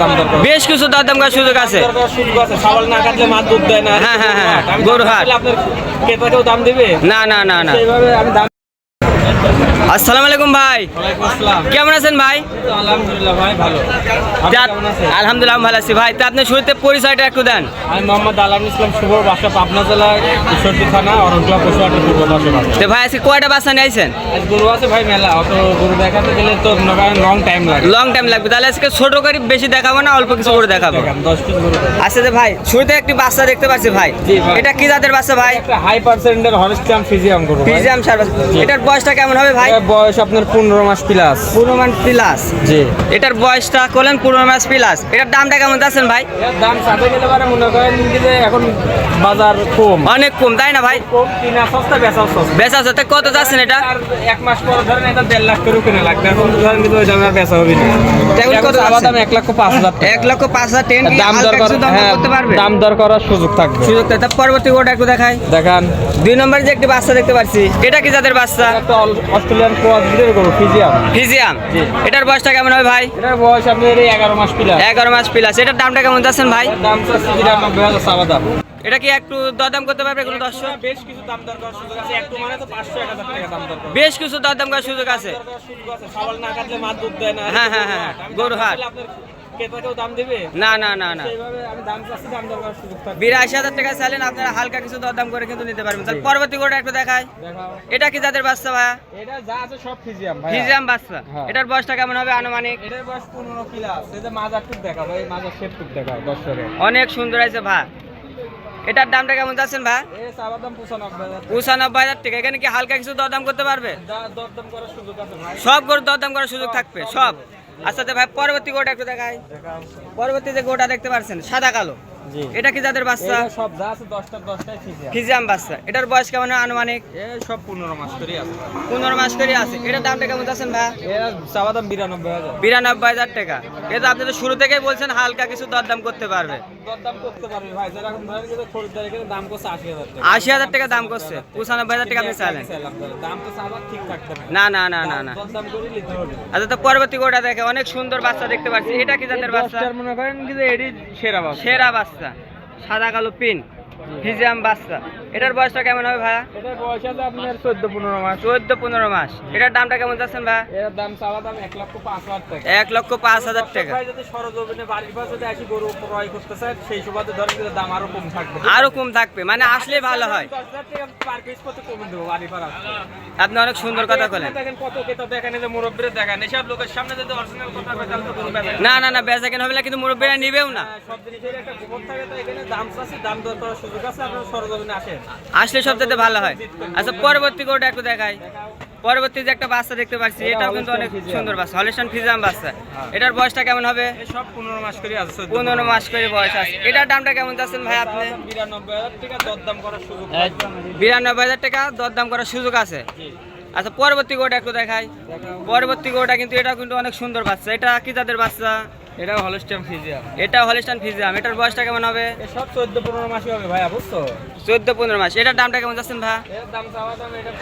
দাম বেশ কিছু দরদাম করার সুযোগ আছে। দরকার সাবাল না কাটলে মাছ দুধ দেয় না। হ্যাঁ, হ্যাঁ, হ্যাঁ, আমি দাম হাট। আপনার ক্রেতাকেও দাম দিবে? না না না না। সেইভাবে আমি দাম আসসালামু আলাইকুম ভাই। কেমন আছেন ভাই? আলহামদুলিল্লাহ ভাই ভালো। তা- আলহামদুলিল্লাহ ভালো আছি ভাই। তা আপনি শুরুতে পরিচয়টা একটু দেন। আমি মোহাম্মদ আলম ইসলাম শুভ বাসা পাবনা জেলা ঈশ্বরদী থানা অরণকুলা পশুহাটের পূর্ব পাশে তো ভাই আজকে কয়টা বাচ্চা নিয়েছেন আজ গরু আছে ভাই মেলা। অত গরু দেখাতে গেলে তো লং টাইম লাগে। লং টাইম লাগবে। তাহলে আজকে ছোট করে বেশি দেখাবো না অল্প কিছু করে দেখাবো। আচ্ছা যে ভাই শুরুতে একটি বাচ্চা দেখতে পাচ্ছি ভাই। এটা কি জাতের বাচ্চা ভাই? হাই পার্সেন্টের হরেস্টাম ফিজিয়াম গরু ফিজিয়াম সার এটার বয়সটা কেমন হবে? ভাই? বয়স আপনার পনেরো মাস প্লাস পনেরো মাস প্লাস জি। এটার বয়সটা করলেন পনেরো মাস প্লাস এটার দামটা কেমন যাচ্ছেন ভাই? দাম সাথে গেলে পারে মনে করেন যে এখন বাজার কম। অনেক কম তাই না ভাই? কম কিনা সস্তা বেচা সস্তা। বেচা সাথে কত যাচ্ছেন এটা? এক মাস পর ধরেন এটা দেড় লাখ করেও কিনা লাগবে। এখন ধরেন কিন্তু ওই দামে বেচা হবে না। এখন কত দাম এক লক্ষ পাঁচ হাজার এক লক্ষ পাঁচ হাজার টেন দাম দর হ্যাঁ, করতে পারবে? দাম দর করার সুযোগ থাকবে। সুযোগ তা পরবর্তী গোটা একটু দেখাই। দেখান। দুই নম্বরে যে একটি বাচ্চা দেখতে পাচ্ছি এটা কি যাদের বাচ্চা? অস্ট্রেলিয়ান ক্রস ব্রিডের গরু ফিজিয়াম। ফিজিয়াম? এটার বয়সটা কেমন হবে ভাই? এটার বয়স এই এগারো মাস প্লাস এগারো মাস প্লাস এটার দামটা কেমন যাচ্ছেন ভাই? দাম বিরানব্বই হাজার চাওয়া দাম। এটা কি একটু দরদাম করতে পারবে কোনো দর্শক? বেশ কিছু দাম দর করার সুযোগ আছে। একটু মানে তো পাঁচশো এক হাজার টাকা দাম দর বেশ কিছু দরদাম করার সুযোগ আছে। সুযোগ আছে। সাবাল না কাটলে মাছ দুধ দেয় না। হ্যাঁ, হ্যাঁ, হ্যাঁ, গরুর দাম হাট। চাইলে আপনার ক্রেতাকেও দাম দিবে? না না না না। সেইভাবে আমি দাম চাচ্ছি দাম দর সুযোগ থাকবে। বিরাশি হাজার টাকা চাইলেন আপনারা হালকা কিছু দরদাম করে কিন্তু নিতে পারবেন। তাহলে পরবর্তী গোটা একটু দেখাই। এটা কি জাতের বাচ্চা ভাইয়া? এটা যা আছে সব ফিজিয়াম ভাই ফিজিয়াম বাচ্চা। হ্যাঁ। এটার বয়সটা কেমন হবে আনুমানিক? এটার বয়স পনেরো প্লাস এই যে মাজার টুক দেখাবো মাজার শেপ টুক দেখাও অনেক সুন্দর আছে ভাই। এটার দামটা কেমন যাচ্ছেন ভাই? এ পঁচানব্বই হাজার টাকা। এখানে কি হালকা কিছু দরদাম করতে পারবে? সব গরু দরদাম করার সুযোগ থাকবে সব। আচ্ছা ভাই পরবর্তী গোটা একটু দেখায় পরবর্তী যে গোটা দেখতে পাচ্ছেন সাদা কালো। এটা কি জাতের বাচ্চা? সব যা আছে ফিজিয়াম। ফিজিয়াম বাচ্চা। এটার বয়স কেমন আনুমানিক? এ সব পনেরো মাস করে আছে। পনেরো মাস করে আছে। এটার দামটা কেমন যাচ্ছেন ভাই? এর চাওয়া দাম বিরানব্বই হাজার। বিরানব্বই হাজার টাকা। এটা আপনি তো শুরু থেকেই বলছেন হালকা কিছু দরদাম করতে পারবে। দরদাম করতে পারবে ভাই। যেরকম ধরেন যে খরিদ্দার এখানে দাম করছে আশি হাজার টাকা। আশি হাজার টাকা দাম করছে। পঁচানব্বই হাজার টাকা আপনি চাইলেন। দাম তো ঠিক থাকতে না না না না না। দরদাম করে নিতে হবে। আচ্ছা তো পরবর্তী গোটা দেখে অনেক সুন্দর বাচ্চা দেখতে পাচ্ছি। এটা কি এই বাচ্চা? মনে করেন কি যে এডি সেরা বাচ্চা। সেরা বাচ্চা। সাদা কালো পিন ফিজিয়াম বাচ্চা। এটার বয়সটা কেমন হবে ভাইয়া? এটার বয়স আছে আপনার চোদ্দ পনেরো মাস। চোদ্দ পনেরো মাস। এটার দামটা কেমন যাচ্ছেন ভাইয়া? এর দাম চাওয়া দাম এক লক্ষ পাঁচ হাজার টাকা। এক লক্ষ পাঁচ হাজার টাকা। ভাই যদি সরজমিনে বাড়ির পাশে যদি আসি গরু ক্রয় করতে চায় সেই সুবাদে ধরেন কিন্তু দাম আরও কম থাকবে। আরও কম থাকবে। মানে আসলে ভালো হয়। দশ হাজার টাকা পার পিস কত কমে দেবো বাড়ি পাড়া আপনি অনেক সুন্দর কথা বলেন। দেখেন কত কেতা দেখেন যে মুরব্বীরা দেখেন এসব লোকের সামনে যদি অরিজিনাল কথা কয় তাহলে তো গরু না। না না বেচা কেন হবে না কিন্তু মুরব্বীরা নিবেও না। হ্যাঁ, সব জিনিসের একটা গোবর থাকে তো এখানে দাম চাচ্ছে দাম দর করার আসলে সবচেয়ে ভালো হয়। আচ্ছা পরবর্তী গোটা একটু দেখাই। পরবর্তী যে একটা বাচ্চা দেখতে পাচ্ছি এটাও কিন্তু অনেক সুন্দর বাচ্চা হলিস্টান ফিজাম বাচ্চা। এটার বয়সটা কেমন হবে? সব পনেরো মাস করে আছে পনেরো মাস। করে বয়স আছে। এটার দামটা কেমন যাচ্ছেন ভাই আপনি? বিরানব্বই হাজার টাকা দরদাম করার সুযোগ বিরানব্বই হাজার টাকা দরদাম করার সুযোগ আছে? আচ্ছা পরবর্তী গোটা একটু দেখাই। পরবর্তী গোটা কিন্তু এটাও কিন্তু অনেক সুন্দর বাচ্চা। এটা কি জাতের বাচ্চা? এটাও হলস্টেম ফিজিয়াম এটা হলিস্টান ফিজিয়াম এটার বয়সটা কেমন হবে? সব চোদ্দ পনেরো মাসই হবে ভাইয়া বুঝছ? চোদ্দ পনেরো মাস। এটার দামটা কেমন যাচ্ছেন ভাই এর দাম চাওয়া দাম এটা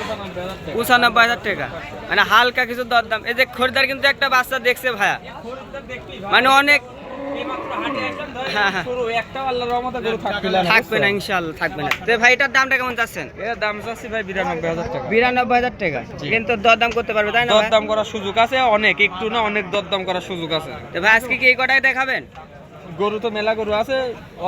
টাকা। মানে হালকা কিছু দরদাম। এই যে খরিদার কিন্তু একটা বাচ্চা দেখছে ভাইয়া। ভাই, মানে অনেক হ্যাঁ, হ্যাঁ। শুরু, একটাও আল্লাহর রহমতে গরু থাকবে। না, থাকবে না বুঝছ? ইনশাল্লাহ থাকবে না। তো ভাই এটার দামটা কেমন চাচ্ছেন? এর দাম চাচ্ছি ভাই বিরানব্বই হাজার টাকা। বিরানব্বই হাজার টাকা? কিন্তু দরদাম করতে পারবে তাই না দরদাম করার সুযোগ আছে অনেক একটু না অনেক দরদাম করার সুযোগ আছে। তো ভাই আজকে কি এই কটাই দেখাবেন? গরু তো মেলা গরু আছে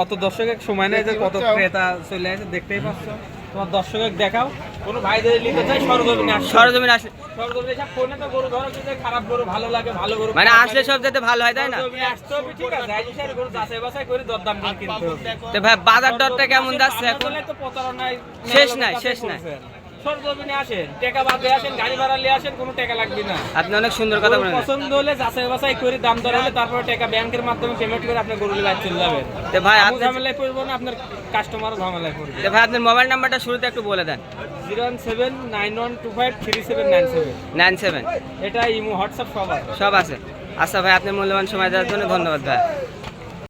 অত দর্শকের সময় নেই যে কত ক্রেতা চলে আসে দেখতেই পাচ্ছ। তোমার দর্শকের দেখাও। কোনো ভাইদের নিতে চাই সরজমিনে আসো। সরজমিনে আসো। সরজমিনে সব ফোনে তো গরু ধরো যদি খারাপ গরু ভালো লাগে ভালো গরু মানে আসলে সব যেতে ভালো হয় তাই না? তুমি আসতে হবে, ঠিক আছে। গরু যাচাই বাছাই করে দরদাম কিনতে। হবে তো ভাই বাজার দরটা কেমন যাচ্ছে এখন? তো প্রতারণায় শেষ নাই, শেষ নাই। করছেন। সরজমিনে আসেন টাকা বাদে আসেন গাড়ি ভাড়া নিয়ে আসেন কোনো টাকা লাগবে না। আপনি অনেক সুন্দর কথা বলেন। পছন্দ হলে যাচাই বাছাই করে দাম দর হলে তারপরে টাকা ব্যাংকের মাধ্যমে পেমেন্ট করে আপনি গরু চলে যাবেন তো ভাই আপনি ঝামেলায় পড়ব না আপনার কাস্টমারও ঝামেলায় পড়বে। তো ভাই আপনার মোবাইল নাম্বারটা শুরুতে একটু বলে দেন। Zero one seven nine one two five three seven nine seven nine seven এটা ইমো হোয়াটসঅ্যাপ সব আছে সব আছে। আচ্ছা ভাই আপনার মূল্যবান সময় দেওয়ার জন্য ধন্যবাদ ভাই।